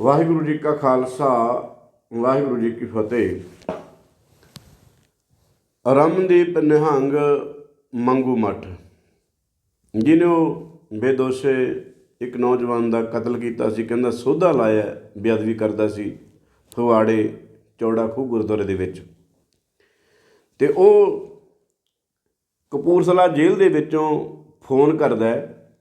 ਵਾਹਿਗੁਰੂ ਜੀ ਕਾ ਖਾਲਸਾ, ਵਾਹਿਗੁਰੂ ਜੀ ਕੀ ਫਤਿਹ। ਰਮਨਦੀਪ ਨਿਹੰਗ ਮੰਗੂ ਮੱਠ। ਜਿਹਨੂੰ ਬੇਦੋਸ਼ੇ ਇੱਕ ਨੌਜਵਾਨ ਦਾ ਕਤਲ ਕੀਤਾ ਸੀ, ਕਹਿੰਦਾ ਸੋਧਾ ਲਾਇਆ, ਬੇਅਦਬੀ ਕਰਦਾ ਸੀ ਫਵਾੜੇ ਚੌੜਾ ਖੂਹ ਗੁਰਦੁਆਰੇ ਦੇ ਵਿੱਚ। ਤੇ ਉਹ ਕਪੂਰਸਲਾ ਜੇਲ੍ਹ ਦੇ ਵਿੱਚੋਂ ਫੋਨ ਕਰਦਾ ਹੈ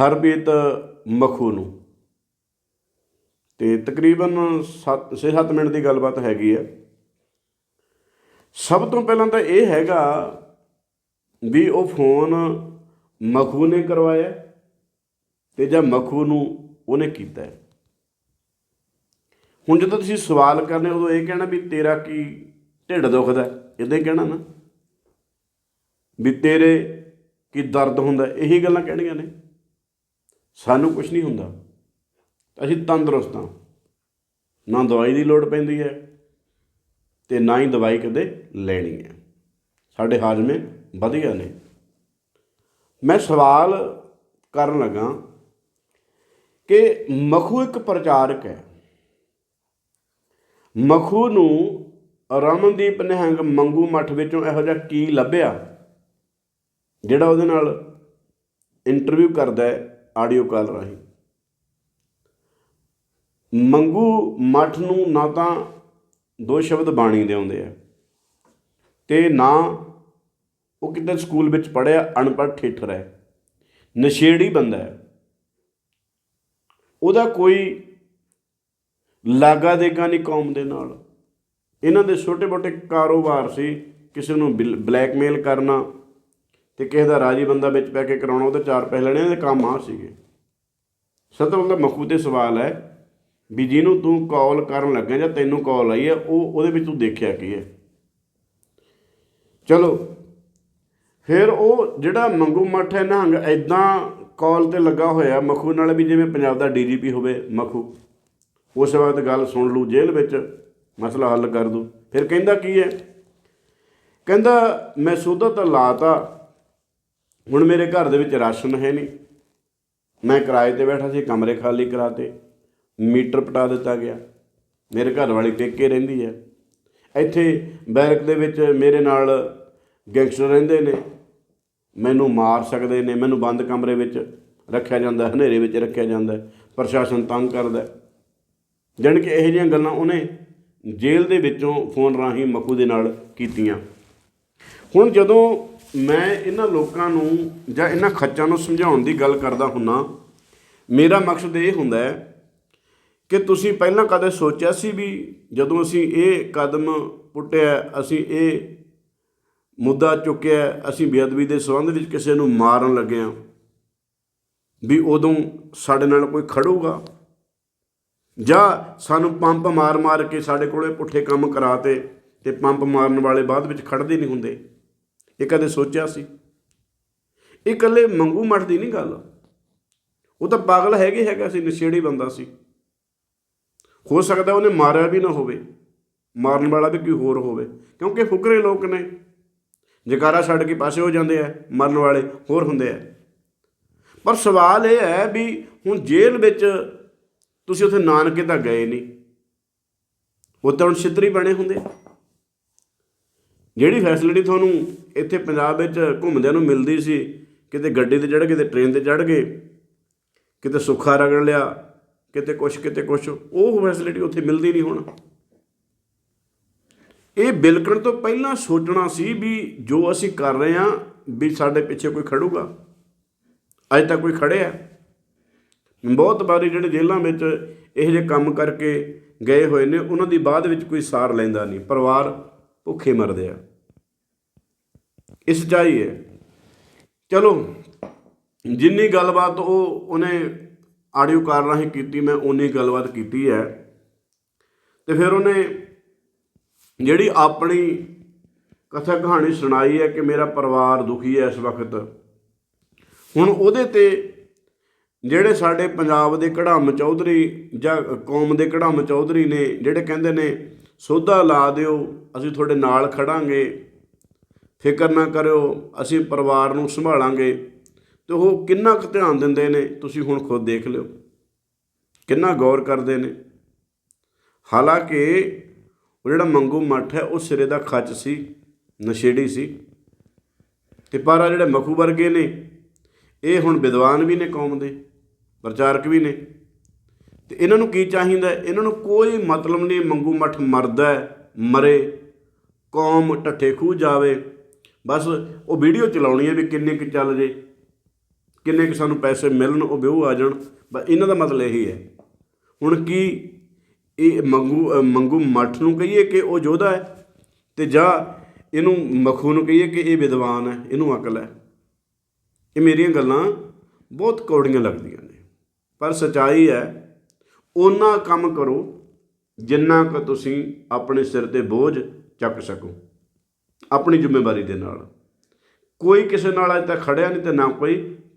ਹਰਬੀਤ ਮਖੂ ਨੂੰ। ਤੇ ਤਕਰੀਬਨ 6-7 ਮਿੰਟ ਦੀ ਗੱਲਬਾਤ ਹੈਗੀ ਹੈ ਸਭ ਤੋਂ ਪਹਿਲਾਂ ਤਾਂ ਇਹ ਹੈਗਾ ਵੀ ਉਹ ਫੋਨ ਮਖੂ ਨੇ ਕਰਵਾਇਆ ਤੇ ਜਾਂ ਮਖੂ ਨੂੰ ਉਹਨੇ ਕੀਤਾ। ਹੁਣ ਜਦੋਂ ਤੁਸੀਂ ਸਵਾਲ ਕਰਨੇ, ਉਦੋਂ ਇਹ ਕਹਿਣਾ ਵੀ ਤੇਰਾ ਕੀ ਢਿੱਡ ਦੁਖਦਾ ਇਦਾਂ ਹੀ ਕਹਿਣਾ ਨਾ। ਵੀ ਤੇਰੇ ਕੀ ਦਰਦ ਹੁੰਦਾ? ਇਹੀ ਗੱਲਾਂ ਕਹਿਣੀਆਂ ਨੇ। ਸਾਨੂੰ ਕੁਝ ਨਹੀਂ ਹੁੰਦਾ। ਅਸੀਂ ਤੰਦਰੁਸਤ ਹਾਂ। ਨਾ ਦਵਾਈ ਦੀ ਲੋੜ ਪੈਂਦੀ ਹੈ ਤੇ ਨਾ ਹੀ ਦਵਾਈ ਕਦੇ ਲੈਣੀ ਹੈ। ਸਾਡੇ ਹਾਜ਼ਮੇ ਵਧੀਆ ਨੇ। ਮੈਂ ਸਵਾਲ ਕਰਨ ਲੱਗਾ ਕਿ ਮਖੂ ਇੱਕ ਪ੍ਰਚਾਰਕ ਹੈ। ਮਖੂ ਨੂੰ ਰਮਨਦੀਪ ਨਿਹੰਗ ਮੰਗੂ ਮੱਠ ਵਿੱਚੋਂ ਇਹੋ ਜਿਹਾ ਕੀ ਲੱਭਿਆ, ਜਿਹੜਾ ਉਹਦੇ ਨਾਲ ਇੰਟਰਵਿਊ ਕਰਦਾ ਹੈ ਆਡੀਓ ਕਾਲ ਰਾਹੀਂ? ਮੰਗੂ ਮੱਠ ਨੂੰ ਨਾ ਤਾਂ ਦੋ ਸ਼ਬਦ ਬਾਣੀ ਦੇ ਆਉਂਦੇ ਆ ਤੇ ਨਾ ਉਹ ਕਿਤੇ ਸਕੂਲ ਵਿੱਚ ਪੜਿਆ ਅਨਪੜ੍ਹ ਠੇਠਰ ਹੈ ਨਸ਼ੇੜੀ ਬੰਦਾ ਹੈ। ਉਹਦਾ ਕੋਈ ਲਾਗਾ ਦੇਗਾ ਨਹੀਂ ਕੌਮ ਦੇ ਨਾਲ। ਇਹਨਾਂ ਦੇ ਛੋਟੇ-ਮੋਟੇ ਕਾਰੋਬਾਰ ਸੀ, ਕਿਸੇ ਨੂੰ ਬਲੈਕਮੇਲ ਕਰਨਾ ਤੇ ਕਿਸੇ ਦਾ ਰਾਜੀ ਬੰਦਾ ਵਿੱਚ ਪੈ ਕੇ ਕਰਾਉਣਾ, ਉਹਦੇ ਚਾਰ ਪੈਸੇ ਲੈਣੇ ਇਹਦੇ ਕੰਮ ਆ ਸੀਗੇ। ਸਭ ਤੋਂ ਪਹਿਲਾਂ ਮਖੂ ਤੇ ਸਵਾਲ ਹੈ ਵੀ ਜਿਹਨੂੰ ਤੂੰ ਕਾਲ ਕਰਨ ਲੱਗਾ ਜਾਂ ਤੈਨੂੰ ਕਾਲ ਆਈ ਹੈ, ਉਹ ਉਹਦੇ ਵਿੱਚ ਤੂੰ ਦੇਖਿਆ ਕੀ ਹੈ। ਚਲੋ, ਫਿਰ ਉਹ ਜਿਹੜਾ ਮੰਗੂ ਮੱਠ ਹੈ ਨਹੰਗ ਐਦਾਂ ਕਾਲ ਤੇ ਲੱਗਾ ਹੋਇਆ, ਮਖੂ ਨਾਲ ਵੀ ਜਿਵੇਂ ਪੰਜਾਬ ਦਾ ਡੀਜੀਪੀ ਹੋਵੇ, ਮਖੂ। ਉਸ ਵਕਤ ਗੱਲ ਸੁਣ ਲੂ ਜੇਲ੍ਹ ਵਿੱਚ, ਮਸਲਾ ਹੱਲ ਕਰ ਦੂ ਫਿਰ ਕਹਿੰਦਾ ਕੀ ਹੈ? ਕਹਿੰਦਾ, ਮੈਂ ਸੋਧਾ ਤਾਂ ਲਾਤਾ, ਹੁਣ ਮੇਰੇ ਘਰ ਦੇ ਵਿੱਚ ਰਾਸ਼ਨ ਹੈ ਨਹੀਂ। ਮੈਂ ਕਿਰਾਏ ਤੇ ਬੈਠਾ ਸੀ, ਕਮਰੇ ਖਾਲੀ ਕਰਾਤੇ। ਮੀਟਰ ਪਟਾ ਦਿੱਤਾ ਗਿਆ। ਮੇਰੇ ਘਰ ਵਾਲੀ ਟੇਕੇ ਰਹਿੰਦੀ ਹੈ। ਇੱਥੇ ਬੈਰਕ ਦੇ ਵਿੱਚ ਮੇਰੇ ਨਾਲ ਗੈਂਗਸਟਰ ਰਹਿੰਦੇ ਨੇ। ਮੈਨੂੰ ਮਾਰ ਸਕਦੇ ਨੇ। ਮੈਨੂੰ ਬੰਦ ਕਮਰੇ ਵਿੱਚ ਰੱਖਿਆ ਜਾਂਦਾ ਹਨੇਰੇ ਵਿੱਚ ਰੱਖਿਆ ਜਾਂਦਾ ਪ੍ਰਸ਼ਾਸਨ ਤੰਗ ਕਰਦਾ ਜਾਣੀ ਕਿ ਇਹੋ ਜਿਹੀਆਂ ਗੱਲਾਂ ਉਹਨੇ ਜੇਲ੍ਹ ਦੇ ਵਿੱਚੋਂ ਫੋਨ ਰਾਹੀਂ ਮਖੂ ਦੇ ਨਾਲ ਕੀਤੀਆਂ। ਹੁਣ ਜਦੋਂ ਮੈਂ ਇਹਨਾਂ ਲੋਕਾਂ ਨੂੰ ਜਾਂ ਇਹਨਾਂ ਖੱਚਾਂ ਨੂੰ ਸਮਝਾਉਣ ਦੀ ਗੱਲ ਕਰਦਾ ਹੁੰਨਾ, ਮੇਰਾ ਮਕਸਦ ਇਹ ਹੁੰਦਾ ਹੈ ਕਿ ਤੁਸੀਂ ਪਹਿਲਾਂ ਕਦੇ ਸੋਚਿਆ ਸੀ ਵੀ ਜਦੋਂ ਅਸੀਂ ਇਹ ਕਦਮ ਪੁੱਟਿਆ, ਅਸੀਂ ਇਹ ਮੁੱਦਾ ਚੁੱਕਿਆ, ਅਸੀਂ ਬੇਅਦਬੀ ਦੇ ਸੰਬੰਧ ਵਿੱਚ ਕਿਸੇ ਨੂੰ ਮਾਰਨ ਲੱਗੇ ਆ ਵੀ ਉਦੋਂ ਸਾਡੇ ਨਾਲ ਕੋਈ ਖੜੂਗਾ? ਜਾਂ ਸਾਨੂੰ ਪੰਪ ਮਾਰ-ਮਾਰ ਕੇ ਸਾਡੇ ਕੋਲੇ ਪੁੱਠੇ ਕੰਮ ਕਰਾਤੇ ਤੇ ਪੰਪ ਮਾਰਨ ਵਾਲੇ ਬਾਅਦ ਵਿੱਚ ਖੜਦੇ ਨਹੀਂ ਹੁੰਦੇ? ਇਹ ਕਦੇ ਸੋਚਿਆ ਸੀ? ਇਹ ਇਕੱਲੇ ਮੰਗੂ ਮੱਠ ਦੀ ਨਹੀਂ ਗੱਲ। ਉਹ ਤਾਂ ਪਾਗਲ ਹੈਗੇ ਹੈਗਾ ਸੀ, ਨਸ਼ੇੜੀ ਬੰਦਾ ਸੀ। ਹੋ ਸਕਦਾ ਉਹਨੇ ਮਾਰਿਆ ਵੀ ਨਾ ਹੋਵੇ, ਮਾਰਨ ਵਾਲਾ ਵੀ ਕੋਈ ਹੋਰ ਹੋਵੇ, ਕਿਉਂਕਿ ਫੁਕਰੇ ਲੋਕ ਨੇ। ਜਕਾਰਾ ਛੱਡ ਕੇ ਪਾਸੇ ਹੋ ਜਾਂਦੇ ਆ, ਮਰਨ ਵਾਲੇ ਹੋਰ ਹੁੰਦੇ ਆ। ਪਰ ਸਵਾਲ ਇਹ ਹੈ ਵੀ ਹੁਣ ਜੇਲ੍ਹ ਵਿੱਚ ਤੁਸੀਂ ਉੱਥੇ ਨਾਨਕੇ ਤਾਂ ਗਏ ਨਹੀਂ। ਉਹ ਤਾਂ ਹੁਣ ਛਿੱਤਰੀ ਬਣੇ ਹੁੰਦੇ ਜਿਹੜੀ ਫੈਸਿਲਿਟੀ ਤੁਹਾਨੂੰ ਇੱਥੇ ਪੰਜਾਬ ਵਿੱਚ ਘੁੰਮਦਿਆਂ ਨੂੰ ਮਿਲਦੀ ਸੀ, ਕਿਤੇ ਗੱਡੀ ਤੇ ਚੜ੍ਹ ਗਏ, ਤੇ ਟ੍ਰੇਨ ਤੇ ਚੜ੍ਹ ਗਏ, ਕਿਤੇ ਸੁੱਖਾ ਰਗੜ ਲਿਆ ਕਿਤੇ ਕੁਛ ਕਿਤੇ ਕੁਛ, ਉਹ ਫੈਸਿਲਿਟੀ ਉੱਥੇ ਮਿਲਦੀ ਨਹੀਂ ਹੁਣ। ਇਹ ਬਿਲਕਣ ਤੋਂ ਪਹਿਲਾਂ ਸੋਚਣਾ ਸੀ ਵੀ ਜੋ ਅਸੀਂ ਕਰ ਰਹੇ ਹਾਂ, ਵੀ ਸਾਡੇ ਪਿੱਛੇ ਕੋਈ ਖੜੂਗਾ। ਅੱਜ ਤੱਕ ਕੋਈ ਖੜਿਆ। ਬਹੁਤ ਵਾਰੀ ਜਿਹੜੇ ਜੇਲ੍ਹਾਂ ਵਿੱਚ ਇਹੋ ਜਿਹੇ ਕੰਮ ਕਰਕੇ ਗਏ ਹੋਏ ਨੇ, ਉਹਨਾਂ ਦੀ ਬਾਅਦ ਵਿੱਚ ਕੋਈ ਸਾਰ ਲੈਂਦਾ ਨਹੀਂ। ਪਰਿਵਾਰ ਭੁੱਖੇ ਮਰਦੇ ਆ। ਇਸ ਸੱਚਾਈ ਹੈ। ਚਲੋ, ਜਿੰਨੀ ਗੱਲਬਾਤ ਉਹ, ਉਹਨੇ ਆਡੀਓ ਕਾਰ ਰਾਹੀਂ ਕੀਤੀ, ਮੈਂ ਉਨੀ ਗੱਲਬਾਤ ਕੀਤੀ ਹੈ। ਤੇ ਫਿਰ ਉਹਨੇ ਜਿਹੜੀ ਆਪਣੀ ਕਥਾ ਕਹਾਣੀ ਸੁਣਾਈ ਹੈ ਕਿ ਮੇਰਾ ਪਰਿਵਾਰ ਦੁਖੀ ਹੈ ਇਸ ਵਕਤ, ਹੁਣ ਉਹਦੇ ਤੇ ਜਿਹੜੇ ਸਾਡੇ ਪੰਜਾਬ ਦੇ ਕੜਾਮ ਚੌਧਰੀ ਜਾਂ ਕੌਮ ਦੇ ਕੜਾਮ ਚੌਧਰੀ ਨੇ, ਜਿਹੜੇ ਕਹਿੰਦੇ ਨੇ, ਸੋਧਾ ਲਾ ਦਿਓ, ਅਸੀਂ ਤੁਹਾਡੇ ਨਾਲ ਖੜਾਂਗੇ, ਫਿਕਰ ਨਾ ਕਰਿਓ, ਅਸੀਂ ਪਰਿਵਾਰ ਨੂੰ ਸੰਭਾਲਾਂਗੇ। ਤੇ ਉਹ ਕਿੰਨਾ ਕੁ ਧਿਆਨ ਦਿੰਦੇ ਨੇ, ਤੁਸੀਂ ਹੁਣ ਖੁਦ ਦੇਖ ਲਿਓ। ਕਿੰਨਾ ਗੌਰ ਕਰਦੇ ਨੇ। ਹਾਲਾਂਕਿ ਉਹ ਜਿਹੜਾ ਮੰਗੂ ਮੱਠ ਹੈ, ਉਹ ਸਿਰੇ ਦਾ ਖੱਚ ਸੀ, ਨਸ਼ੇੜੀ ਸੀ। ਤੇ ਪਰ ਆ ਜਿਹੜੇ ਮਖੂ ਵਰਗੇ ਨੇ, ਇਹ ਹੁਣ ਵਿਦਵਾਨ ਵੀ ਨੇ ਕੌਮ ਦੇ, ਪ੍ਰਚਾਰਕ ਵੀ ਨੇ। ਤੇ ਇਹਨਾਂ ਨੂੰ ਕੀ ਚਾਹੀਦਾ ਇਹਨਾਂ ਨੂੰ ਕੋਈ ਮਤਲਬ ਨਹੀਂ, ਮੰਗੂ ਮੱਠ ਮਰਦਾ ਮਰੇ, ਕੌਮ ਢੱਠੇ ਖੂ ਜਾਵੇ। ਬਸ ਉਹ ਵੀਡੀਓ ਚਲਾਉਣੀ ਹੈ ਵੀ ਕਿੰਨੇ ਕੁ ਚੱਲ ਜੇ। ਕਿੰਨੇ ਕੁ ਸਾਨੂੰ ਪੈਸੇ ਮਿਲਣ, ਉਹ ਵਿਊ ਆ ਜਾਣ। ਬਸ ਇਹਨਾਂ ਦਾ ਮਤਲਬ ਇਹੀ ਹੈ। ਹੁਣ ਕੀ ਇਹ ਮੰਗੂ ਮੰਗੂ ਮੱਠ ਨੂੰ ਕਹੀਏ ਕਿ ਉਹ ਯੋਧਾ ਹੈ? ਤੇ ਜਾਂ ਇਹਨੂੰ ਮਖੂ ਨੂੰ ਕਹੀਏ ਕਿ ਇਹ ਵਿਦਵਾਨ ਹੈ, ਇਹਨੂੰ ਅਕਲ ਹੈ? ਇਹ ਮੇਰੀਆਂ ਗੱਲਾਂ ਬਹੁਤ ਕੌੜੀਆਂ ਲੱਗਦੀਆਂ ਨੇ। ਪਰ ਸਚਾਈ ਹੈ, ਉਹਨਾਂ ਕੰਮ ਕਰੋ ਜਿੰਨਾ ਕੁ ਤੁਸੀਂ ਆਪਣੇ ਸਿਰ ਤੇ ਬੋਝ ਚੱਕ ਸਕੋ, ਆਪਣੀ ਜ਼ਿੰਮੇਵਾਰੀ ਦੇ ਨਾਲ। ਕੋਈ ਕਿਸੇ ਨਾਲ ਅਜੇ ਤੱਕ ਖੜਿਆ ਨਹੀਂ ਤੇ ਨਾ ਕੋਈ